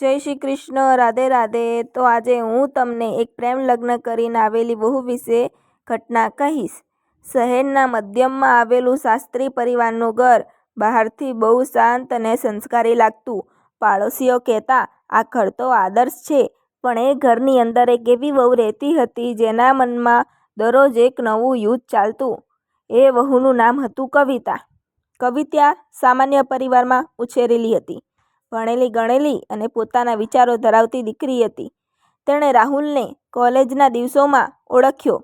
જય શ્રી કૃષ્ણ, રાધે રાધે. તો આજે હું તમને એક પ્રેમ લગ્ન કરીને આવેલી વહુ વિશે ઘટના કહીશ. શહેરના મધ્યમમાં આવેલું શાસ્ત્રી પરિવારનું ઘર બહારથી બહુ શાંત અને સંસ્કારી લાગતું. પાડોશીઓ કહેતા, આ ઘર તો આદર્શ છે, પણ એ ઘરની અંદર એક એવી વહુ રહેતી હતી જેના મનમાં દરરોજ એક નવું યુદ્ધ ચાલતું. એ વહુનું નામ હતું કવિતા. કવિતા સામાન્ય પરિવારમાં ઉછેરેલી હતી. ભણેલી ગણેલી અને પોતાના વિચારો ધરાવતી દીકરી હતી. તેણે રાહુલને કોલેજના દિવસોમાં ઓળખ્યો.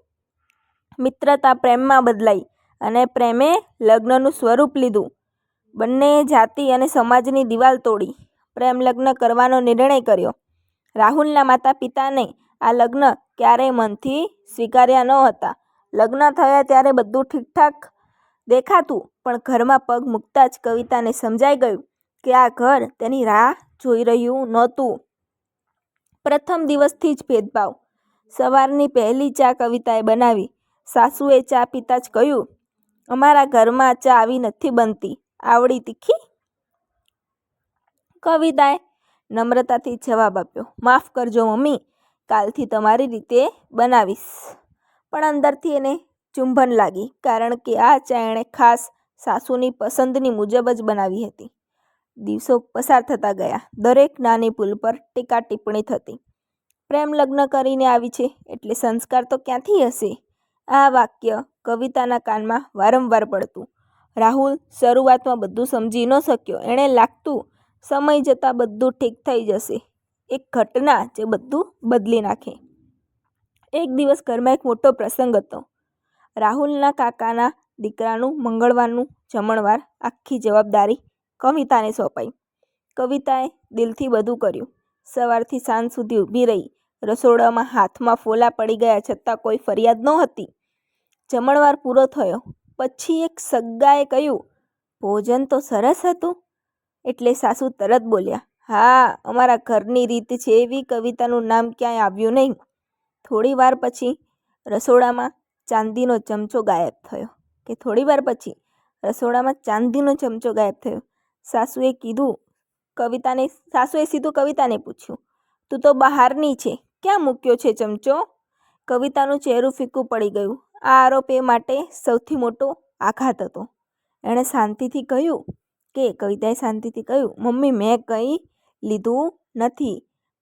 મિત્રતા પ્રેમમાં બદલાઈ અને પ્રેમે લગ્નનું સ્વરૂપ લીધું. બંનેએ જાતિ અને સમાજની દિવાલ તોડી. પ્રેમ લગ્ન કરવાનો નિર્ણય કર્યો. રાહુલના માતા પિતાને આ લગ્ન ક્યારેય મનથી સ્વીકાર્યા ન હતા. લગ્ન થયા ત્યારે બધું ઠીકઠાક દેખાતું, પણ ઘરમાં પગ મૂકતા જ કવિતાને સમજાઈ ગયું. કે આ ઘર તેની રાહ જોઈ રહ્યું નહોતું. પ્રથમ દિવસથી જ ભેદભાવ. સવારની પહેલી ચા કવિતાએ બનાવી. સાસુએ ચા પીતા જ કહ્યું, અમારા ઘરમાં ચા આવી નથી બનતી. આવડી તીખી? કવિતાએ નમ્રતાથી જવાબ આપ્યો, માફ કરજો મમ્મી, કાલથી તમારી રીતે બનાવીશ. પણ અંદરથી એને ચુંબન લાગી, કારણ કે આ ચા એણે ખાસ સાસુની પસંદની મુજબ જ બનાવી હતી. દિવસો પસાર થતા ગયા. દરેક નાની ભૂલ પર ટીકા ટિપ્પણી થતી. પ્રેમ લગ્ન કરીને આવી છે એટલે સંસ્કાર તો ક્યાંથી હશે? આ વાક્ય કવિતાના કાનમાં વારંવાર પડતું. રાહુલ શરૂઆતમાં બધું સમજી ન શક્યો. એણે લાગતું, સમય જતાં બધું ઠીક થઈ જશે. એક ઘટના જે બધું બદલી નાખે. એક દિવસ ઘરમાં એક મોટો પ્રસંગ હતો. રાહુલના કાકાના દીકરાનું મંગળવારનું જમણવાર આખી જવાબદારી કવિતાને સોંપાઈ. કવિતાએ દિલથી બધું કર્યું. સવારથી સાંજ સુધી ઊભી રહી. રસોડામાં હાથમાં ફોલા પડી ગયા છતાં કોઈ ફરિયાદ નહોતી. જમણવાર પૂરો થયો. પછી એક સગ્ગાએ કહ્યું, ભોજન તો સરસ હતું. એટલે સાસુ તરત બોલ્યા, હા, અમારા ઘરની રીત છે એવી કવિતાનું નામ ક્યાંય આવ્યું નહીં. થોડી વાર પછી રસોડામાં ચાંદીનો ચમચો ગાયબ થયો. કે થોડી વાર પછી રસોડામાં ચાંદીનો ચમચો ગાયબ થયો. સાસુએ કીધું, કવિતાને, સાસુએ સીધું કવિતાને પૂછ્યું, તું તો બહારની છે, ક્યાં મૂક્યો છે ચમચો? કવિતાનું ચહેરું ફીકું પડી ગયું. આ આરોપ એ માટે સૌથી મોટો આઘાત હતો. એણે શાંતિથી કહ્યું કે, કવિતાએ શાંતિથી કહ્યું, મમ્મી, મેં કંઈ લીધું નથી,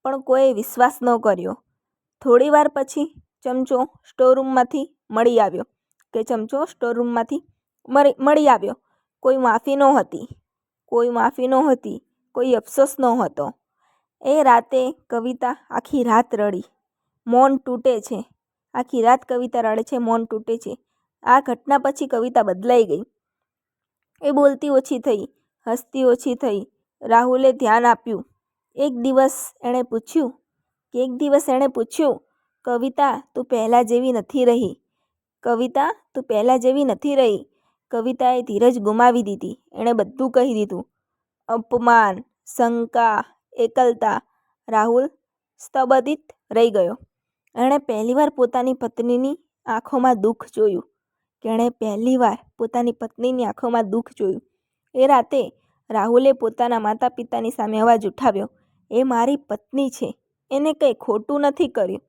પણ કોઈએ વિશ્વાસ ન કર્યો. થોડીવાર પછી ચમચો સ્ટોરરૂમમાંથી મળી આવ્યો, કે ચમચો સ્ટોરરૂમમાંથી મળી આવ્યો. કોઈ માફી નહોતી. કોઈ માફી નહોતી, કોઈ અફસોસ નહોતો. એ રાતે કવિતા આખી રાત રડી. મૌન તૂટે છે. આખી રાત કવિતા રડે છે, મૌન તૂટે છે. આ ઘટના પછી કવિતા બદલાઈ ગઈ. એ બોલતી ઓછી થઈ, હસતી ઓછી થઈ. રાહુલે ધ્યાન આપ્યું. એક દિવસ એણે પૂછ્યું, કે એક દિવસ એણે પૂછ્યું, કવિતા, તું પહેલાં જેવી નથી રહી. કવિતા, તું પહેલાં જેવી નથી રહી. કવિતાએ ધીરજ ગુમાવી દીધી. એણે બધું કહી દીધું. અપમાન, શંકા, એકલતા, રાહુલ સ્તબદિત રહી ગયો. એણે પહેલીવાર પોતાની પત્નીની આંખોમાં દુઃખ જોયું. તેણે પહેલીવાર પોતાની પત્નીની આંખોમાં દુઃખ જોયું. એ રાતે રાહુલે પોતાના માતા પિતાની સામે અવાજ ઉઠાવ્યો. એ મારી પત્ની છે. એને કંઈ ખોટું નથી કર્યું.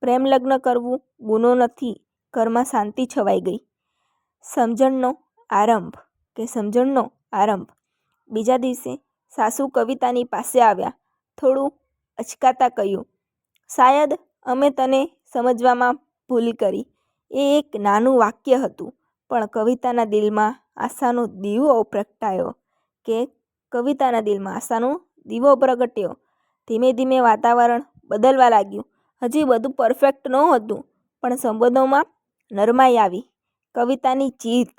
પ્રેમ લગ્ન કરવું, ગુનો નથી. ઘરમાં શાંતિ છવાઈ ગઈ. સમજણનો આરંભ કે સમજણનો આરંભ. બીજા દિવસે સાસુ કવિતાની પાસે આવ્યા, થોડું અચકાતા કહ્યું શાયદ અમે તને સમજવામાં ભૂલ કરી. એ એક નાનું વાક્ય હતું, પણ કવિતાના દિલમાં આશાનો દીવો પ્રગટાયો કે કવિતાના દિલમાં આશાનો દીવો પ્રગટ્યો. ધીમે ધીમે વાતાવરણ બદલવા લાગ્યું. હજી બધું પરફેક્ટ નહોતું, પણ સંબંધોમાં નરમાઈ આવી. કવિતાની જીત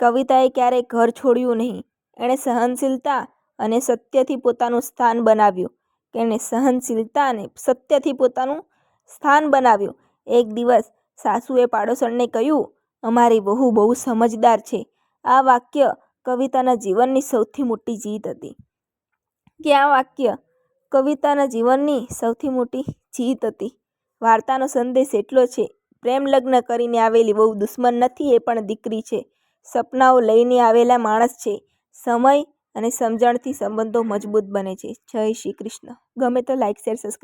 કવિતાએ ક્યારેય ઘર છોડ્યું નહીં. એણે સહનશીલતા અને સત્યથી પોતાનું સ્થાન બનાવ્યું. એણે સહનશીલતા અને સત્યથી પોતાનું સ્થાન બનાવ્યું. એક દિવસ સાસુએ પાડોશણને કહ્યું, અમારી વહુ બહુ સમજદાર છે. આ વાક્ય કવિતાના જીવનની સૌથી મોટી જીત હતી. કે આ વાક્ય કવિતાના જીવનની સૌથી મોટી જીત હતી? વાર્તાનો સંદેશ એટલો છે પ્રેમ લગ્ન કરીને આવેલી બહુ દુશ્મન નથી, એ પણ દીકરી છે. સપનાઓ લઈને આવેલા માણસ છે. સમય અને સમજણથી સંબંધો મજબૂત બને છે. જય શ્રી કૃષ્ણ. ગમે તો લાઇક શેર સબસ્ક્રાઈબ